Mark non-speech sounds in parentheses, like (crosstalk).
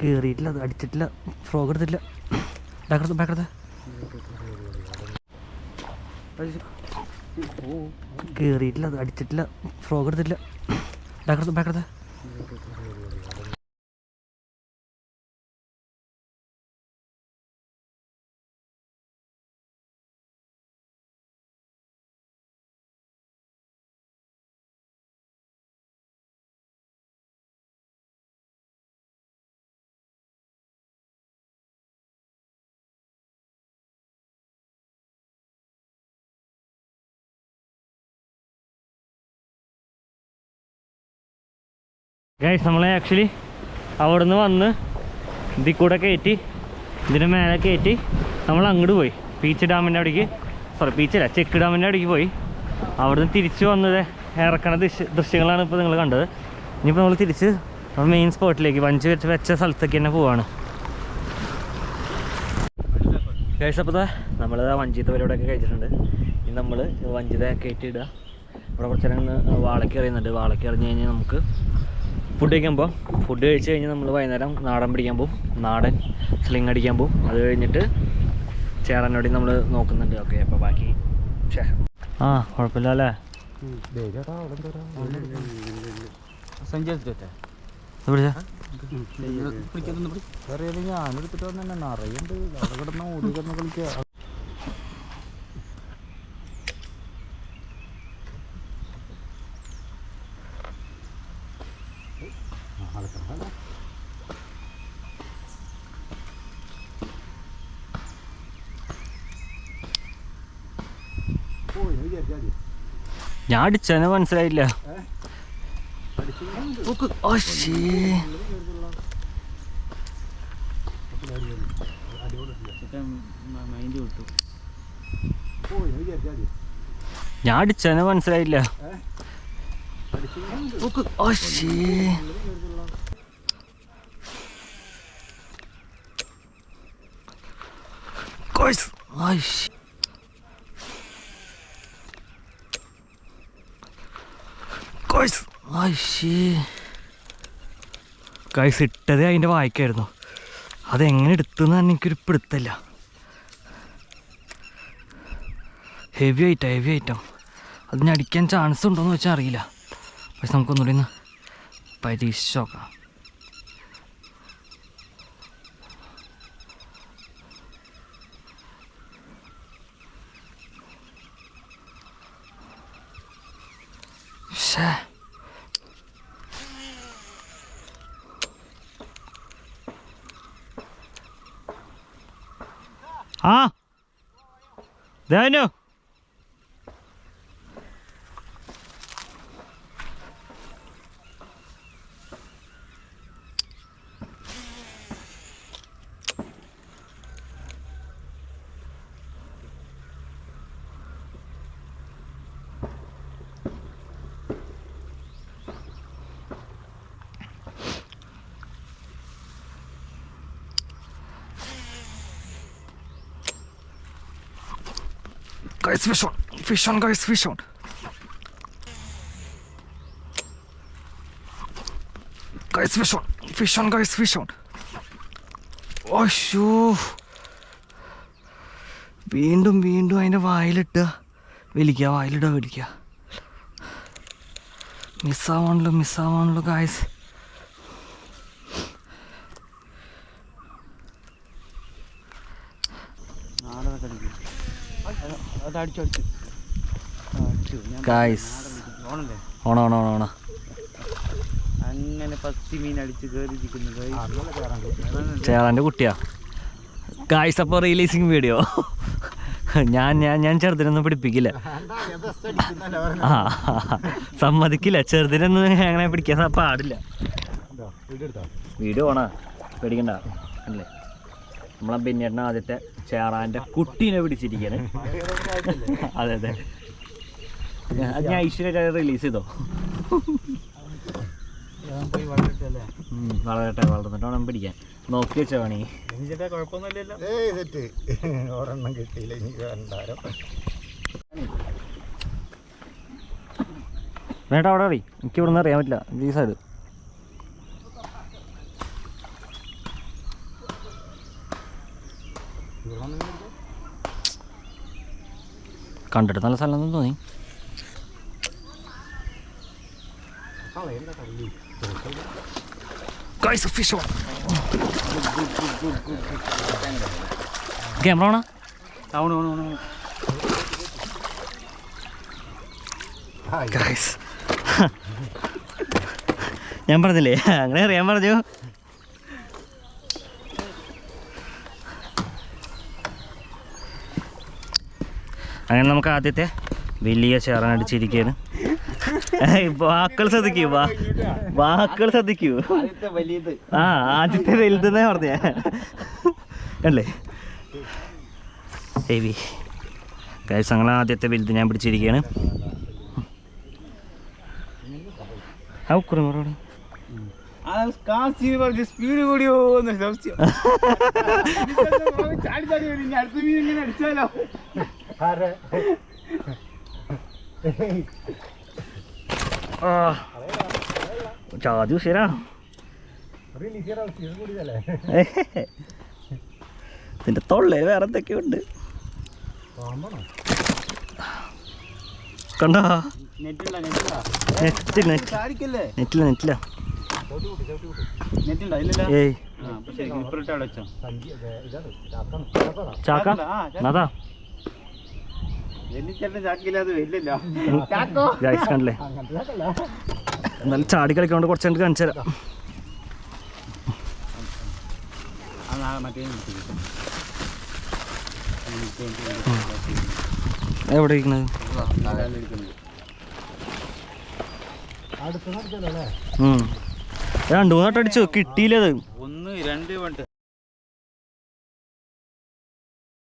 കേറിയിട്ടില്ല അത് അടിച്ചിട്ടില്ല ഫ്രോഗ് എടുത്തിട്ടില്ല. ബാക്കെടുത്ത് ബാക്കെടുത്ത് കേറിയിട്ടില്ല അത് അടിച്ചിട്ടില്ല ഫ്രോഗ് എടുത്തിട്ടില്ല. ബാക്കെടുത്ത് ബാക്കെടുത്ത് ഗൈസ് നമ്മളെ ആക്ച്വലി അവിടെ നിന്ന് വന്ന് ഇതിൽ കൂടെ കയറ്റി ഇതിന് മേലെ കയറ്റി നമ്മൾ അങ്ങോട്ട് പോയി. പീച്ച് ഡാമിന്റെ അവിടേക്ക് സോറി പീച്ചല്ല ചെക്ക് ഡാമിന്റെ അവിടേക്ക് പോയി. അവിടുന്ന് തിരിച്ച് വന്നത് ഇറക്കണ ദൃശ്യ ദൃശ്യങ്ങളാണ് ഇപ്പോൾ നിങ്ങൾ കണ്ടത്. ഇനിയിപ്പോൾ നമ്മൾ തിരിച്ച് മെയിൻ സ്പോട്ടിലേക്ക് വഞ്ചി വെച്ച് വെച്ച സ്ഥലത്തേക്ക് തന്നെ പോവാണ്. അപ്പോൾ നമ്മൾ വഞ്ചിത്തെ പരിപാടിയൊക്കെ കഴിച്ചിട്ടുണ്ട് ഇനി നമ്മൾ വഞ്ചിത കയറ്റി ഇടുക. ഇവിടെ കുറച്ച് നേരം വാളയ്ക്ക് എറിയുന്നുണ്ട്. വാളയ്ക്ക് എറിഞ്ഞ് കഴിഞ്ഞാൽ നമുക്ക് ഫുഡ് കഴിക്കാൻ പോകാം ഫുഡ് കഴിച്ച് കഴിഞ്ഞ് നമ്മൾ വൈകുന്നേരം നാടൻ പിടിക്കാൻ പോകും നാടൻ സ്ലിങ് അടിക്കാൻ പോകും അത് കഴിഞ്ഞിട്ട് ചേറാനോടി നമ്മൾ നോക്കുന്നുണ്ട്. ഓക്കെ അപ്പോൾ ബാക്കി. ആ കുഴപ്പമില്ല അല്ലേ എടുത്തിട്ട് വന്നെ നിറയുണ്ട്. അവിടെ കിടന്ന് ഓടി കിടന്ന് കളിക്കുക ഞാൻ അടിച്ചെന്നെ മനസ്സിലായില്ല. ഞാൻ അടിച്ചെന്നെ മനസ്സിലായില്ല. Guys. Guys, ഇട്ടതേ അതിന്റെ വായിക്കായിരുന്നു. അതെങ്ങനെ എടുത്തെന്ന് തന്നെ എനിക്കൊരു പിടുത്തല്ല ഹെവി ആയിട്ടാ ഹെവി ഐറ്റം അതിന് അടിക്കാൻ ചാൻസ് ഉണ്ടോയെന്ന് വെച്ചാൽ അറിയില്ല. പക്ഷെ നമുക്കൊന്നുകൂടി ഒന്ന് പരീക്ഷിച്ച് നോക്കാം. ശ്ശേ. ആ. ദേവനു Guys, fish on. Fish on, guys, fish on. Guys, fish on. Fish on, guys, fish on. അയ്യോ വീണ്ടും വീണ്ടും അതിന്റെ വായിലിട്ട് വലിക്കുക വായിലിടുക വലിക്കുക മിസ്സാവാണല്ലോ മിസ്സാവാണല്ലോ ഗായ്സ് നാടക കളിക്കും ഗായ്സ് ഓണ ഓണോ ഓണ ഓണ. അങ്ങനെ പത്തി മീൻ അടിച്ച് ചേറാന്റെ കുട്ടിയാ. ഗായ്സ് അപ്പോൾ റിലീസിങ് വീഡിയോ ഞാൻ ഞാൻ ഞാൻ ചെറുതിനൊന്നും പിടിപ്പിക്കില്ല. (laughs) ആ സമ്മതിക്കില്ല. ചെറുതിനൊന്നും അങ്ങനെ പിടിക്കാൻ പാടില്ല. വീഡിയോ ഓണാ. പേടിക്കണ്ട. അല്ലേ? നമ്മളെ ബെന്നേട്ടൻ ആദ്യത്തെ ചേറാന്റെ കുട്ടീനെ പിടിച്ചിരിക്കാണ് അതെ അതെ. അത് ഞാൻ ഐശ്വര്യ റിലീസ് ചെയ്തോ? വളരട്ടെ വളർന്നിട്ട് വേണം പിടിക്കാൻ. നോക്കി വെച്ചോ തെറ്റ് ഒരെണ്ണം കിട്ടിയില്ല എനിക്ക് രണ്ടായിരം വേണ്ട അവിടെ അറി എനിക്ക് ഇവിടെ നിന്ന് അറിയാൻ പറ്റില്ല. ഈ സൈഡ് കണ്ടിട്ട് നല്ല സ്ഥലം തോന്നി Guys, a fish on. Camera ആണോ అవును అవును అవును ഗൈസ് ഞാൻ പറഞ്ഞില്ലേ (laughs) അങ്ങനെ അറിയാൻ പറഞ്ഞു അങ്ങനെ നമുക്ക് ആദ്യത്തെ വലിയ ചേറാനടിച്ചിരിക്കുകയാണ് ഏയ് വാക്കൾ ശ്രദ്ധിക്കൂ വാ വാക്കൾ ശ്രദ്ധിക്കൂ. ആ ആദ്യത്തെ വലുതെന്നേ പറഞ്ഞേ. അല്ലേ ഹെവി ഗൈസ് ഞങ്ങൾ ആദ്യത്തെ വലുത് ഞാൻ പിടിച്ചിരിക്കുകയാണ്. ആ സ്പീഡ് കൂടിയോ എന്ന് സംശയം. (laughs) ചാടി ചാടി അടുത്ത മീൻ ഇങ്ങനെ അടിച്ചാലോ? ചാതി ഉഷരാ. ഇതിന്റെ തൊള്ളേ വേറെ കണ്ടോ? Net net. ചാടിക്കല്ലേ? നെറ്റില്ല നെറ്റില്ല. നെറ്റുണ്ട ഇല്ലല്ല. ഏയ് ചാക്ക. അതാ എനിക്കെന്നെ ചാക്കില്ലാതെ വരില്ലല്ലോ ഗൈസ് കണ്ടില്ലേ? എന്നാലും ചാടി കളിക്കൊണ്ട് കുറച്ച് കണ്ട് കാണിച്ചു തരാം. എവിടെ. രണ്ടു മൂന്ന് വട്ടം അടിച്ചു കിട്ടിയില്ലത് ഒന്ന് രണ്ട് വണ്ട്.